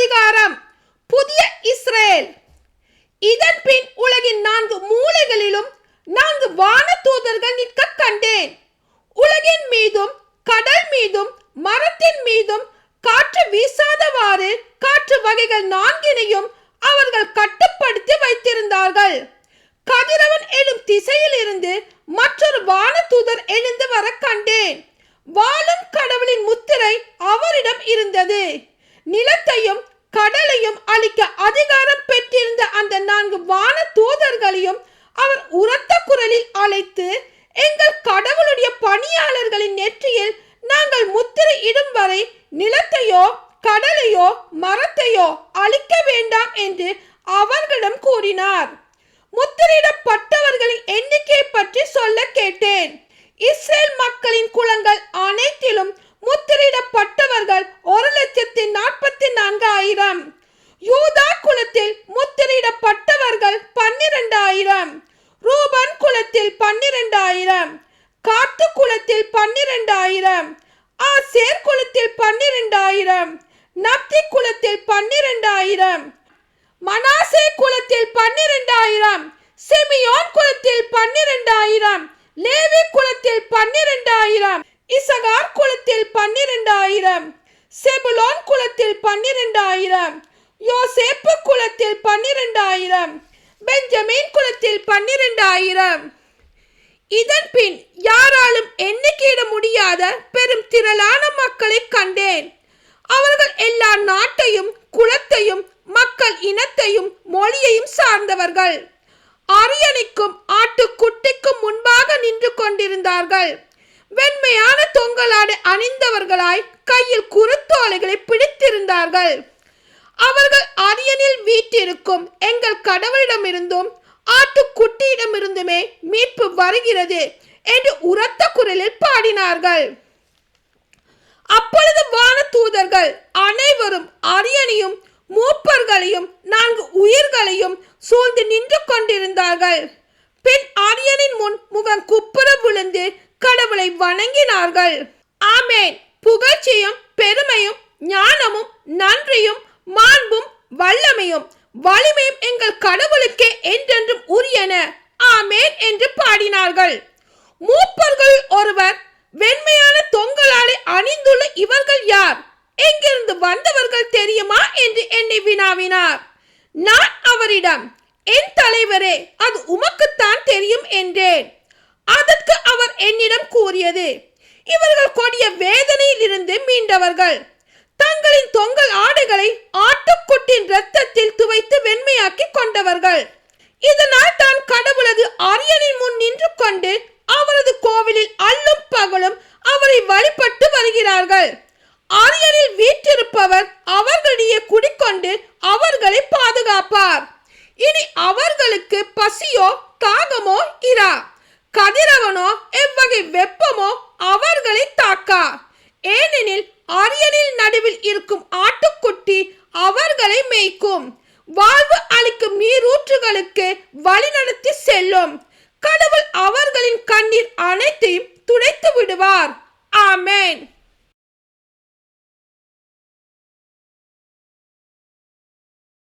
அதிகாரம். புதிய இஸ்ரேல். இதன் பின் உலகின் நான்கு மூலைகளிலும் நான்கு வான தூதர்கள் நிற்க கண்டேன். உலகின் மீதும் கடல் மீதும் மரத்தின் மீதும் காற்று வீசாதவாறு காற்று வகைகள் நான்கினையும் அவர்கள் கட்டுப்படுத்தி வைத்திருந்தார்கள். கதிரவன் எழும் திசையில் இருந்து மற்றொரு வானதூதர் எழுந்து வர கண்டேன். வாழும் கடவுளின் முத்திரை அவரிடம் இருந்தது. நிலத்தையும் கடலையும் அழிக்க அதிகாரம் பெற்றிருந்த அந்த நான்கு வான தூதர்களையும் அவர் உரத்த குரலில் அழைத்து எங்கள் கடவுளுடைய பணியாளர்களின் நெற்றியில் நாங்கள் முத்திரை இடும் வரை நிலத்தையோ கடலையோ மரத்தையோ அழிக்க வேண்டாம் என்று அவர்களிடம் கூறினார். முத்திரையிடப்பட்டவர்களின் எண்ணிக்கை பற்றி சொல்ல கேட்டேன். இஸ்ரேல் மக்களின் குலங்கள் அனைத்திலும் முத்திரையிடப்பட்டவர்கள் ஒரு லட்சத்தி நாற்பத்தி நான்கு ஆயிரம். யூதா குலத்தில் முத்திரையிடப்பட்டவர்கள் பன்னிரண்டாயிரம். ரூபன் குலத்தில் பன்னிரண்டாயிரம். காத்து குலத்தில் பன்னிரண்டாயிரம். ஆசேர் குலத்தில் பன்னிரண்டாயிரம். நப்தி குலத்தில் பன்னிரண்டாயிரம். மனாசே குலத்தில் பன்னிரண்டாயிரம். செமியோன் குலத்தில் பன்னிரண்டாயிரம். லேவி குலத்தில் பன்னிரண்டாயிரம். இசகார் குலத்தில் பன்னிரண்டாயிரம். செபுலோன் குலத்தில் பன்னிரெண்டாயிரம் யோசேப்பு குலத்தில் பன்னிரெண்டாயிரம் பெஞ்சமின் குலத்தில் பன்னிரெண்டாயிரம். இதன் பின் யாராலும் எண்ணிக்கையிட முடியாத பெரும் திரளான மக்களை கண்டேன். அவர்கள் எல்லா நாட்டையும் குலத்தையும் மக்கள் இனத்தையும் மொழியையும் சார்ந்தவர்கள். அரியணைக்கும் ஆட்டுக்குட்டிக்கும் முன்பாக நின்று கொண்டிருந்தார்கள். வெண்மையான தொங்கலாடை அணிந்தவர்களாய் கையில் குருத்தோலைகளை பிடித்திருந்தார்கள். அவர்கள் அரியணில் வீட்டிருக்கும் எங்கள் கடவுளிடமிருந்தும் ஆட்டுக்குட்டியிடமிருந்துமே மீட்பு வருகிறது என்று உரத்த குரலில் பாடினார்கள். அப்பொழுது வான தூதர்கள் அனைவரும் அரியணையும் மூப்பர்களையும் நான்கு உயிர்களையும் சூழ்ந்து நின்று கொண்டிருந்தார்கள். பின் அரியனின் முன் முகம் குப்புற விழுந்து கடவுளை வணங்கினார்கள். ஆமேன். புகழ்ச்சியும் பெருமையும் ஞானமும் நன்றியும் மாண்பும் வல்லமையும் வலிமையும் எங்கள் கடவுளுக்கே என்றென்றும் உரியன. ஆமேன் என்று பாடினார்கள். மூப்பர்கள் ஒருவர் வெண்மையான தொங்கலாலை அணிந்துள்ள இவர்கள் யார்? எங்கிருந்து வந்தவர்கள் தெரியுமா? என்று என்னை வினாவினார். நான் அவரிடம் என் தலைவரே அது உமக்குத்தான் தெரியும் என்றேன். அதற்கு அவர் என்னிடம் கூறியது இவர்கள் கொடிய வேதனையில் இருந்து மீண்டவர்கள். தங்களின் தொங்கல் ஆடைகளை ஆட்டுக்குட்டின் ரத்தத்தில் துவைத்து வெண்மையாக்கி கொண்டவர்கள். இதனால் தான் கடவுளது அரியணின் முன் நின்று கொண்டு அவரது கோவிலில் அல்லும் பகலும் அவரை வழிபட்டு வருகிறார்கள். அரியணில் வீற்றிருப்பவர் அவர்களிடையே குடிக்கொண்டு அவர்களை பாதுகாப்பார். இனி அவர்களுக்கு பசியோ தாகமோ இரா கதிரவனோ எவ்வகை வெப்பமோ அவர்களை தாக்கா. ஏனெனில் அரியணில் நடுவில் இருக்கும் ஆட்டுக்குட்டி அவர்களை மேய்க்கும். வாழ்வு அளிக்கும் நீரூற்றுகளுக்கு வழிநடத்தி செல்லும். கடவுள் அவர்களின் கண்ணீர் அனைத்தையும் துடைத்து விடுவார். ஆமென்.